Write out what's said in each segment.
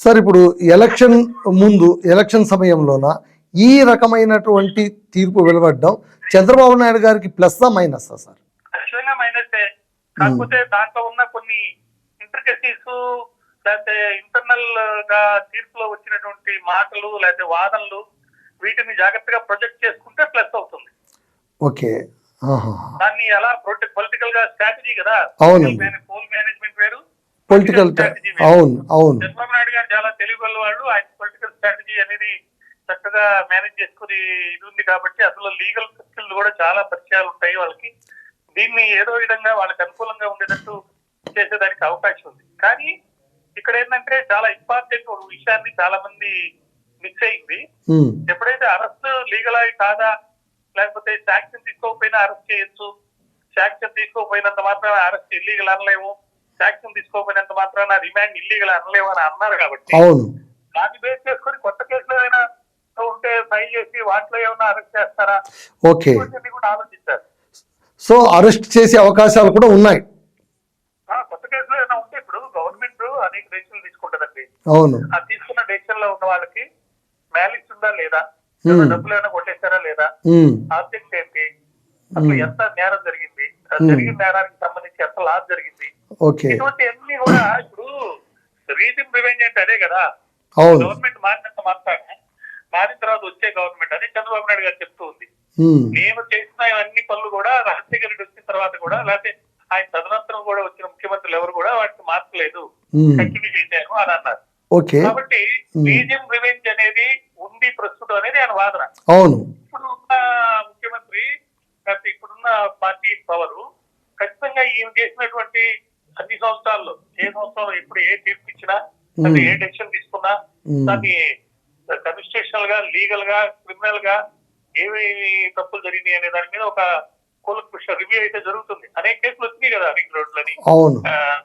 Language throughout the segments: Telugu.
సార్ ఇప్పుడు ఎలక్షన్ ముందు ఎలక్షన్ సమయంలోన ఈ రకమైనటువంటి తీర్పు వెలువడడం చంద్రబాబు నాయుడు గారికి ప్లస్ మైనస్ సార్? మైనసే కాకపోతే దాంట్లో ఉన్న కొన్ని ఇంట్రికసీస్ లేకపోతే ఇంటర్నల్గా తీర్పులో వచ్చినటువంటి మాటలు లేకపోతే వాదనలు వీటిని జాగ్రత్తగా ప్రొజెక్ట్ చేసుకుంటే ప్లస్ అవుతుంది. ఓకే. దాన్ని ఎలా పొలిటికల్గా స్ట్రాటజీ కదా. పోల్ మేనేజ్మెంట్ వేరు పొలిటికల్. అవును అవును. చంద్రబాబు నాయుడు గారు చాలా తెలివి వాళ్ళు. ఆయన పొలిటికల్ స్ట్రాటజీ అనేది చక్కగా మేనేజ్ చేసుకుని ఇది ఉంది కాబట్టి అసలు లీగల్ స్కిల్ కూడా చాలా పరిచయాలు ఉంటాయి వాళ్ళకి. దీన్ని ఏదో విధంగా వాళ్ళకి అనుకూలంగా ఉండేటట్టు చేసేదానికి అవకాశం ఉంది. కానీ ఇక్కడ ఏంటంటే చాలా ఇంపార్టెంట్ ఒక విషయాన్ని చాలా మంది మిస్ అయింది. ఎప్పుడైతే అరెస్ట్ లీగల్ అయి కాదా లేకపోతే శాంక్షన్ తీసుకోకపోయినా అరెస్ట్ చేయొచ్చు శాంక్షన్ తీసుకోకపోయినంత మాత్రాన అరెస్ట్ ఇల్లీగల్ అనలేము. శాంక్షన్ తీసుకోకపోయినంత మాత్రాన రిమాండ్ ఇల్లీగల్ అని అన్నారు కాబట్టి అవును. దాన్ని బేస్ చేసుకొని కొత్త కేసులు ఏమైనా ఉంటే ఫైల్ చేసి వాటిలో ఏమైనా అరెస్ట్ చేస్తారా? ఓకే. కూడా ఆలోచించారు. సో అరెస్ట్ చేసే అవకాశాలు కూడా ఉన్నాయి. ఆ, కొత్త కేసులు ఏమైనా ఉంటే ఇప్పుడు గవర్నమెంట్ అనేక డెసిషన్లు తీసుకుంటదండి. అవును. ఆ తీసుకున్న డెసిషన్లో ఉన్న వాళ్ళకి మ్యాలిస్ ఉందా లేదా. డబ్బులు ఏమైనా కొట్టేశారా లేదా? ఆబ్జెక్ట్ ఏంటి? అసలు. ఎంత నేరం జరిగింది. జరిగిన నేరానికి సంబంధించి ఎంత లాస్ జరిగింది? ఓకే. ఇటువంటి అన్ని కూడా ఇప్పుడు రీజన్ రివెంజ్ అంటే అదే కదా. అవును. గవర్నమెంట్ మారినంత మాత్రాన మారిన తర్వాత వచ్చే గవర్నమెంట్ అదే చంద్రబాబు నాయుడు గారు చెప్తూ ఉంది. నేను చేసిన అన్ని పనులు కూడా రాజశేఖర రెడ్డి వచ్చిన తర్వాత కూడా లేకపోతే ఆయన తదనంతరం కూడా వచ్చిన ముఖ్యమంత్రులు ఎవరు కూడా వాటిని మార్చలేదు. కంటిన్యూ చేశాను అని అన్నారు. ఓకే. కాబట్టి. రీజన్ రివెంజ్ అనేది ఉంది ప్రస్తుతం అనేది ఆయన వాదన. అవును. ఇప్పుడు ముఖ్యమంత్రి ఇప్పుడున్న పార్టీ పవర్ ఖచ్చితంగా ఈయన చేసినటువంటి అన్ని సంవత్సరాల్లో ఏ సంవత్సరం ఇప్పుడు ఏ తీర్పు ఇచ్చినా లేకపోతే ఏ డెసిషన్ తీసుకున్నా దాన్ని కన్స్టిట్యూషనల్గా లీగల్గా క్రిమినల్గా ఏమేమి తప్పులు జరిగినాయి అనే దాని మీద ఒక కూలకృష రివ్యూ అయితే జరుగుతుంది. అనేక కేసులు వచ్చినాయి కదా రింగ్ రోడ్లని. అవును.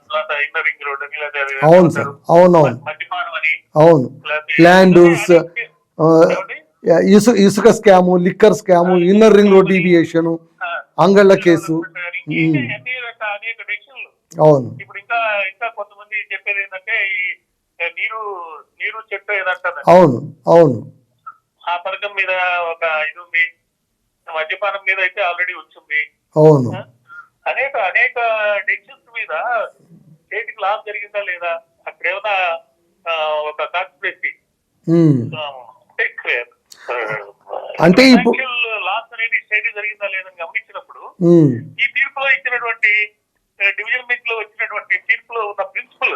తర్వాత ఇన్నర్ రింగ్ రోడ్ అని. లేదా అవును ఇసుక scam liquor scam inner ring road deviation అంగళ్ళ case. అనేక డెసిషన్లు అవును. ఇప్పుడు ఇంకా ఇంకా కొంతమంది చెప్పేది ఏంటంటే ఈ నీరు నీరు చెట్టు ఏదంటారు అవును అవును. ఆ పథకం మీద ఒక ఇది ఉంది. మద్యపానం మీద అయితే ఆల్రెడీ వచ్చింది. అవును. అనేక అనేక డెసిషన్స్ మీద స్టేట్ లాస్ జరిగిందా లేదా? అక్కడ ఏమైనా ఒక కాన్స్పిరసీ అంటే ఇప్పుడు- లాస్ అనేది స్టేట్ జరిగిందా లేదని గమనించినప్పుడు ఈ తీర్పులో ఇచ్చినటువంటి డివిజన్ బెంచ్లో వచ్చినటువంటి తీర్పులో ఉన్న ప్రిన్సిపల్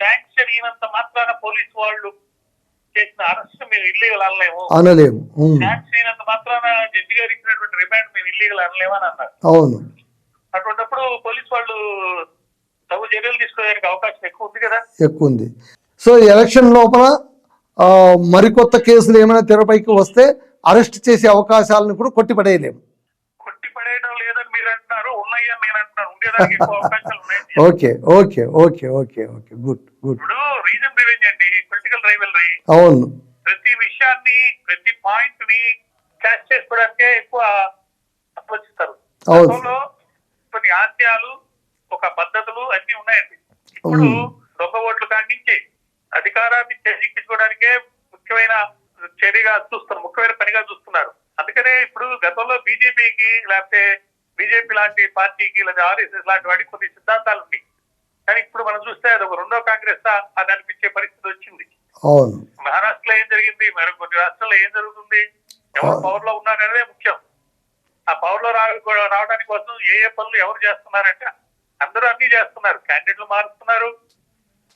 శాంక్షన్ అయినంత మాత్రాన పోలీస్ వాళ్ళు చేసిన అరెస్ట్ మేము ఇల్లీగల్ అనలేము. అనలేము. శాంక్షన్ అయినంత మాత్రాన జడ్జి గారు ఇచ్చినటువంటి రిమాండ్ మేము ఇల్లీగల్ అనలేము అని అన్నారు. అవును. అటువంటిప్పుడు పోలీస్ వాళ్ళు తగు చర్యలు తీసుకోవడానికి అవకాశం ఎక్కువ ఉంది కదా? ఎక్కువ ఉంది. సో ఎలక్షన్ లోపల మరికొత్త కేసులు ఏమైనా తెరపైకి వస్తే అరెస్ట్ చేసే అవకాశాలను కూడా కొట్టిపడేయలేము కొట్టి పడేయడం లేదని మీరు అంటున్నారు ఉన్నాయి అని నేను అంటున్నాను ఉండేదానికి ఎక్కువ అవకాశాలు ఉన్నాయి okay okay okay okay okay. Good good. ఇప్పుడు రీజన్ రివెంజ్ అండి పొలిటికల్ రైవల్రీ అవును. ప్రతి విషయాన్ని ప్రతి పాయింట్ని క్యాచ్ చేసుకోవడానికే ఎక్కువ ఆలోచిస్తారు. అవును. కొన్ని ఆశయాలు ఒక పద్ధతులు అన్ని ఉన్నాయండి. ఇప్పుడు. దొంగ ఓట్లు కాడించి అధికారాన్ని చేజిక్కించుకోవడానికే ముఖ్యమైన చర్యగా చూస్తున్నారు ముఖ్యమైన పనిగా చూస్తున్నారు. అందుకనే ఇప్పుడు గతంలో బీజేపీకి లేకపోతే బీజేపీ లాంటి పార్టీకి లేదా ఆర్ఎస్ఎస్ లాంటి వాటికి కొన్ని సిద్ధాంతాలు ఉన్నాయి. కానీ ఇప్పుడు మనం చూస్తే అది ఒక రెండో కాంగ్రెస్ అని అనిపించే పరిస్థితి వచ్చింది. మహారాష్ట్రలో ఏం జరిగింది? మరి కొన్ని రాష్ట్రాల్లో ఏం జరుగుతుంది? ఎవరు పవర్లో ఉన్నారనేదే ముఖ్యం. ఆ పవర్లో రావడానికి కోసం ఏ ఏ పనులు ఎవరు చేస్తున్నారంటే అందరూ అన్ని చేస్తున్నారు. క్యాండిడేట్లు మారుస్తున్నారు.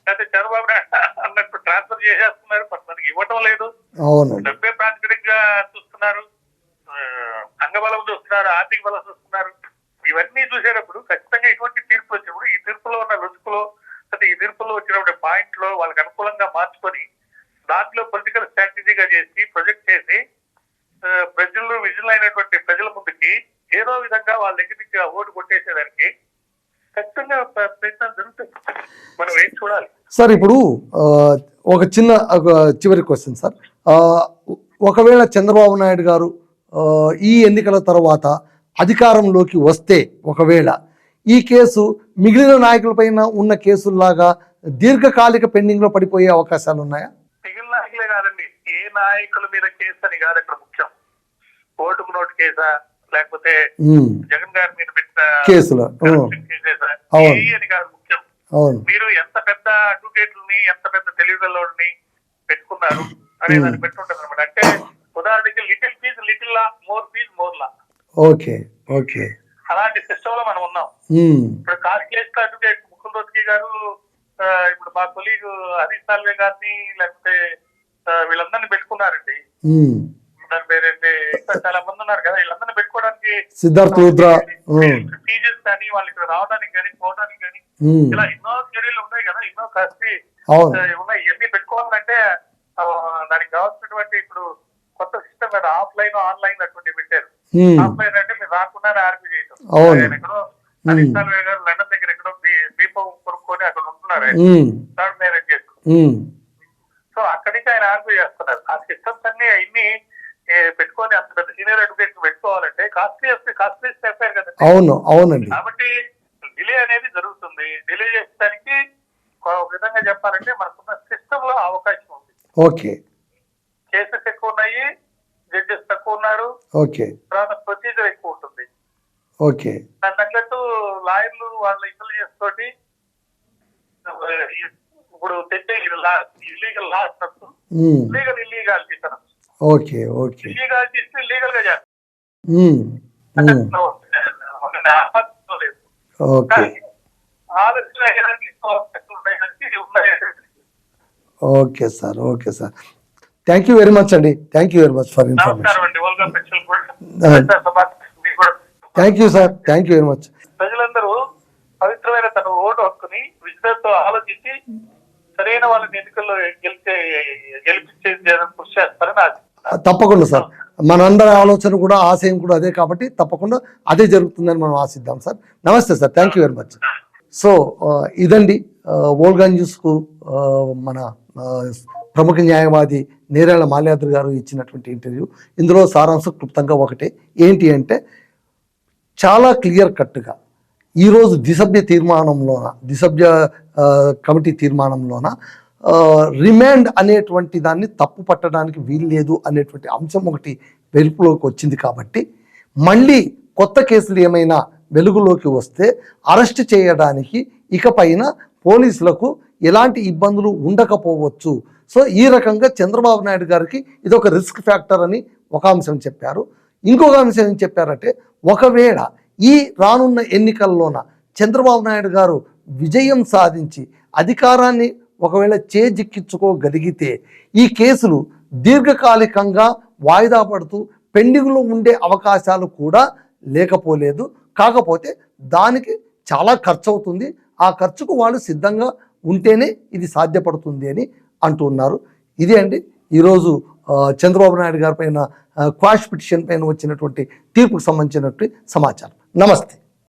లేకపోతే చంద్రబాబు నాయుడు అన్నట్టు ట్రాన్స్ఫర్ చేసేస్తున్నారు. కొంతమందికి ఇవ్వటం లేదు. డబ్బే ప్రాతిపదికగా చూస్తున్నారు. అంగబలం చూస్తున్నారు. ఆర్థిక బలం చూస్తున్నారు. ఇవన్నీ చూసేటప్పుడు ఖచ్చితంగా ఇటువంటి తీర్పు వచ్చినప్పుడు ఈ తీర్పులో ఉన్న లొసుకులో లేదా ఈ తీర్పులో వచ్చినటువంటి పాయింట్లో వాళ్ళకి అనుకూలంగా మార్చుకొని దాంట్లో పొలిటికల్ స్ట్రాటజీగా చేసి ప్రొజెక్ట్ చేసి ఆ, ప్రజలు విజువల్ అయినటువంటి ప్రజల ముందుకి ఏదో విధంగా వాళ్ళ దగ్గర నుంచి ఓటు కొట్టేసేదానికి ఖచ్చితంగా ప్రయత్నం జరుగుతుంది. మనం ఏం చూడాలి? సార్ ఇప్పుడు ఒక చిన్న ఒక చివరి క్వశ్చన్ సార్. ఒకవేళ చంద్రబాబు నాయుడు గారు ఈ ఎన్నికల తర్వాత అధికారంలోకి వస్తే ఒకవేళ ఈ కేసు మిగిలిన నాయకులపైన ఉన్న కేసుల్లాగా దీర్ఘకాలిక పెండింగ్లో పడిపోయే అవకాశాలు ఉన్నాయా? మిగిలిన నాయకులే కాదండి. ఏ నాయకుల మీద కేసు అని కాదు అక్కడ ముఖ్యం. ఓటుకు నోటు కేసా? లేకపోతే జగన్ గారి మీద పెట్టిన కేసులు? అని కాదు ముఖ్యం. మీరు ఎంత పెద్ద అడ్వకేట్లని ఎంత పెద్ద తెలివిగల్లోని పెట్టుకున్నారు అనే. దాన్ని పెట్టుంటారు అనమాట అంటే ఉదాహరణకి little fees little law more fees more law okay okay. అలాంటి సిస్టమ్లో మనం ఉన్నాం. ఇప్పుడు కాస్ట్ అడ్వకేట్ ముకుల్ రోత్కి గారు ఇప్పుడు మా కొలీగ్ హరీష్ సాల్వే గారిని లేకపోతే వీళ్ళందరినీ పెట్టుకున్నారండి. దాని పేరేంటి? చాలా మంది ఉన్నారు కదా వీళ్ళందరినీ పెట్టుకోవడానికి సిద్ధార్థ్ ఫీజెస్ కానీ ఇక్కడ రావడానికి కానీ పోవడానికి కానీ ఇలా ఎన్నో చర్యలు ఉన్నాయి కదా ఎన్నో కాస్ట్లీ ఉన్నాయి. ఇవన్నీ పెట్టుకోవాలంటే దానికి కావాల్సినటువంటి ఇప్పుడు కొత్త సిస్టమ్ ఆఫ్లైన్ ఆన్లైన్ అటువంటి పెట్టారు. అంటే మీరు రాకుండానే ఆర్పీ చేయటం. ఆయన ఎక్కడో సాల్వే గారు లండన్ దగ్గర ఎక్కడో దీపం కొనుక్కొని అక్కడ ఉంటున్నారు థర్డ్ మ్యారేజ్ చేసుకుని సో అక్కడి నుంచి ఆయన ఆర్పీ చేస్తున్నారు. ఆ సిస్టమ్స్ అన్ని అన్ని పెట్టుకొని అంత పెద్ద సీనియర్ అడ్వకేట్ పెట్టుకోవాలంటే కాస్ట్లీ కాస్ట్లీ చెప్పారు కదా అవును అవునండి. కాబట్టి డిలే అనేది జరుగుతుంది. డిలే చేసడానికి ఒక విధంగా చెప్పాలంటే మనకున్న సిస్టమ్లో అవకాశం ఉంది. ఓకే. కేసెస్ ఎక్కువ ఉన్నాయి జడ్జెస్ తక్కువ ఓకే. తర్వాత ప్రొసీజర్ ఎక్కువ ఉంటుంది. ఓకే. దాని తగ్గట్టు లాయర్లు వాళ్ళ ఇంటెలిజెన్స్ తోటి ఇప్పుడు తెచ్చే ఇల్లీగల్ లా లీగల్ ఇల్లీగాలిటీ తనం ఓకే ఓకే. ఇల్లీగాలిటీ ఇస్తే లీగల్గా చేస్తారు okay. Okay sir okay sir. Thank you very much అండి. Thank you very much for information thank you sir thank you very much ప్రజలందరూ పవిత్రమైన తన ఓటు హక్కుని విజయంతో ఆలోచించి సరైన వాళ్ళని ఎన్నికల్లో గెలిచే గెలిపించే కృషి చేస్తారని ఆశిస్తున్నాను తప్పకుండా సార్ మనందరి ఆలోచన కూడా ఆశయం కూడా అదే కాబట్టి తప్పకుండా అదే జరుగుతుందని మనం ఆశిద్దాం సార్ నమస్తే sir thank you very much so ఇదండి ఓల్గా న్యూస్కు మన ప్రముఖ న్యాయవాది నేరాల మాల్యాద్రి గారు ఇచ్చినటువంటి ఇంటర్వ్యూ. ఇందులో సారాంశం క్లుప్తంగా ఒకటే. ఏంటి అంటే చాలా క్లియర్ కట్గా ఈరోజు దిసభ్య తీర్మానంలోన దిసభ్య కమిటీ తీర్మానంలోన రిమాండ్ అనేటువంటి దాన్ని తప్పు పట్టడానికి వీల్లేదు అనేటువంటి అంశం ఒకటి వెలుపులోకి వచ్చింది కాబట్టి మళ్ళీ కొత్త కేసులు ఏమైనా వెలుగులోకి వస్తే అరెస్ట్ చేయడానికి ఇకపైన పోలీసులకు ఎలాంటి ఇబ్బందులు ఉండకపోవచ్చు సో ఈ రకంగా చంద్రబాబు నాయుడు గారికి ఇది ఒక రిస్క్ ఫ్యాక్టర్ అని ఒక అంశం చెప్పారు. ఇంకొక అంశం ఏం చెప్పారంటే ఒకవేళ ఈ రానున్న ఎన్నికల్లోన చంద్రబాబు నాయుడు గారు విజయం సాధించి అధికారాన్ని ఒకవేళ చేజిక్కించుకోగలిగితే ఈ కేసులు దీర్ఘకాలికంగా వాయిదా పడుతూ పెండింగ్లో ఉండే అవకాశాలు కూడా లేకపోలేదు. కాకపోతే దానికి చాలా ఖర్చు అవుతుంది ఆ ఖర్చుకు వాళ్ళు సిద్ధంగా ఉంటేనే ఇది సాధ్యపడుతుంది అని అంటూ ఉన్నారు. ఇదే అండి. ఈరోజు చంద్రబాబు నాయుడు గారి పైన క్వాష్ పిటిషన్ పైన వచ్చినటువంటి తీర్పుకు సంబంధించినటువంటి సమాచారం. నమస్తే.